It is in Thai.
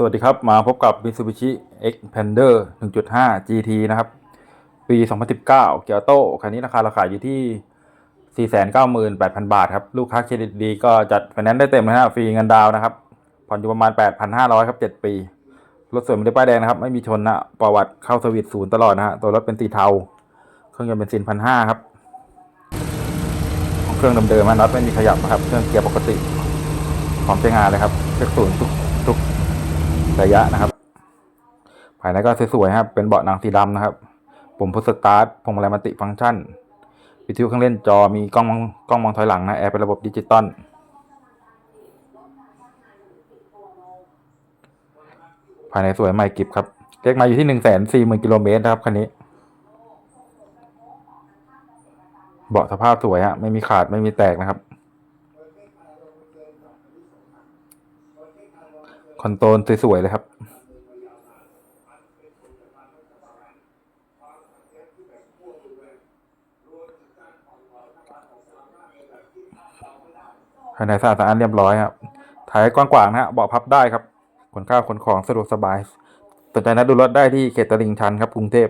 สวัสดีครับ มาพบกับ Mitsubishi Xpander 1.5 GT นะครับ ปี 2019 เกียร์โต้คันนี้ราคาราคาอยู่ที่ 498,000 บาทครับ ลูกค้าเครดิตดีก็จัดไฟแนนซ์ได้เต็มนะฮะฟรีเงินดาวนะครับ ผ่อนอยู่ประมาณ 8,500 ครับ 7 ปี รถสวยไม่ได้ป้ายแดงนะครับ ไม่มีชนนะประวัติเข้าสวิตศูนย์ตลอดนะฮะ ตัวรถเป็นสีเทา เครื่องยนต์เป็นซินพันห้าครับ เครื่องเดิมๆนะน็อตไม่มีขยับนะครับ เครื่องเกียร์ปกติพร้อมใช้งานเลยครับเช็คศูนย์ทุกทุก ระยะนะครับ ภายในก็สวยๆครับ เป็นเบาะหนังสีดำนะครับ ปุ่มพุชสตาร์ทพวงมาลัยมัลติฟังก์ชันวิทยุเครื่องเล่นจอมีกล้องมองกล้องมองถอยหลังนะแอร์เป็นระบบดิจิตอลภายในสวยใหม่กิบครับเรียกมาอยู่ที่หนึ่งแสนสี่หมื่นกิโลเมตรนะครับคันนี้ เบาะสภาพสวยฮะไม่มีขาดไม่มีแตกนะครับ คอนโทรลสวยๆเลยครับ ภายในสะอาดสะอานเรียบร้อยครับถ่ายกว้างๆนะฮะเบาะพับได้ครับขนข้าวขนของสะดวกสบาย สนใจนัดดูรถได้ที่เขตตลิ่งชันครับกรุงเทพ